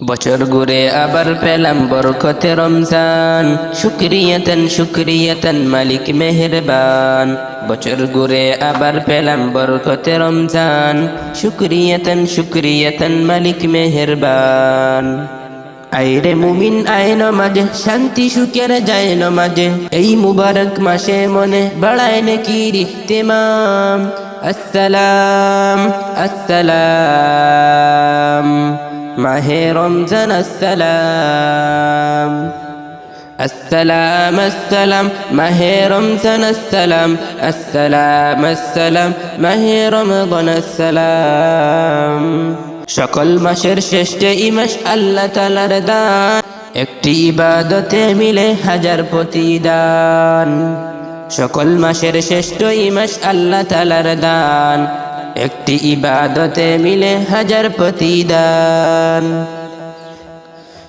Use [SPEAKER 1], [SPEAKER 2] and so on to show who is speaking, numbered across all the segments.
[SPEAKER 1] বছর ঘুরে আবার পেলাম বরকতে রমজান। শুক্রিয়াতন শুক্রিয়াতন মালিক মেহেরবান। বছর ঘুরে আবার পেলাম বরকতে রমজান। শুক্রিয়াতন শুক্রিয়াতন মালিক মেহেরবান। আইরে মুমিন আইন মাঝে শান্তি সুখের যায় মাঝে এই মুবারক মাসে মনে বাড়ায় নাকি রিহতেমাম আসসালাম আসসালাম। মাহে রমজান আসসালাম السلام السلام মাহে রমজান السلام السلام السلام মাহে রমজান السلام সকল মাসের শ্রেষ্ঠ ইমাস আল্লাহ তালার দান একটি ইবাদতে মিলে হাজার প্রতিদান সকল মাসের শ্রেষ্ঠ ইমাস আল্লাহ তালার দান একটি ইবাদতে মিলে হাজার প্রতিদান।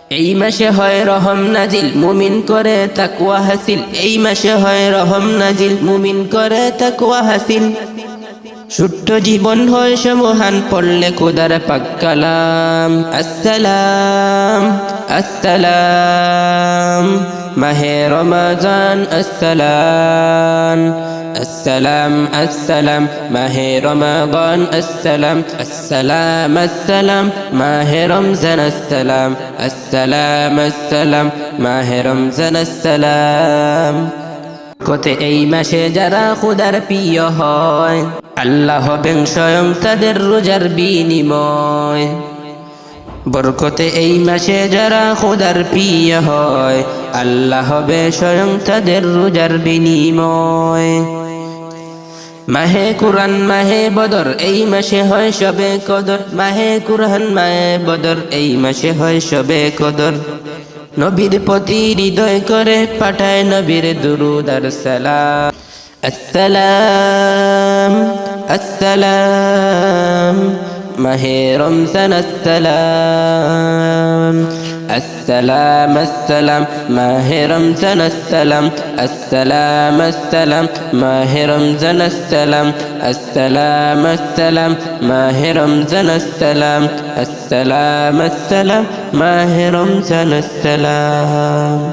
[SPEAKER 1] এই মাসে হয় রহম নাজিল, মুমিন করে তাকওয়া হাসিল। এই মাসে হয় রহম নাজিল, মুমিন করে তাকওয়া হাসিল। ছোট্ট জীবন হয় সমহান, পড়লে খোদার পাক কালাম। আসসালাম আসসালাম। মাহে রমাজান, আসসালাম। السلام السلام ماه رمضان السلام السلام السلام ماه رمضان السلام السلام السلام ماه رمضان السلام কতে এই মাসে যারা খুদার প্রিয় হয় আল্লাহ হবেন স্বয়ং তাদের রোজার বিনিময় বরকতে এই মাসে যারা খুদার প্রিয় হয় আল্লাহ হবে স্বয়ং তাদের রোজার বিনিময় মাহে কুরআন, মাহে বদর, এই মাসে হয় সবে কদর। মাহে কুরআন, মাহে বদর, এই মাসে হয় সবে কদর। নবীর প্রতি হৃদয় করে পাঠায় নবীর দুরুদ আর সালাম। আসসালাম আসসালাম, মাহে রমজান আসসালাম। السلام السلام ماه رمضان السلام السلام السلام ماه رمضان السلام السلام السلام ماه رمضان السلام السلام السلام ماه رمضان السلام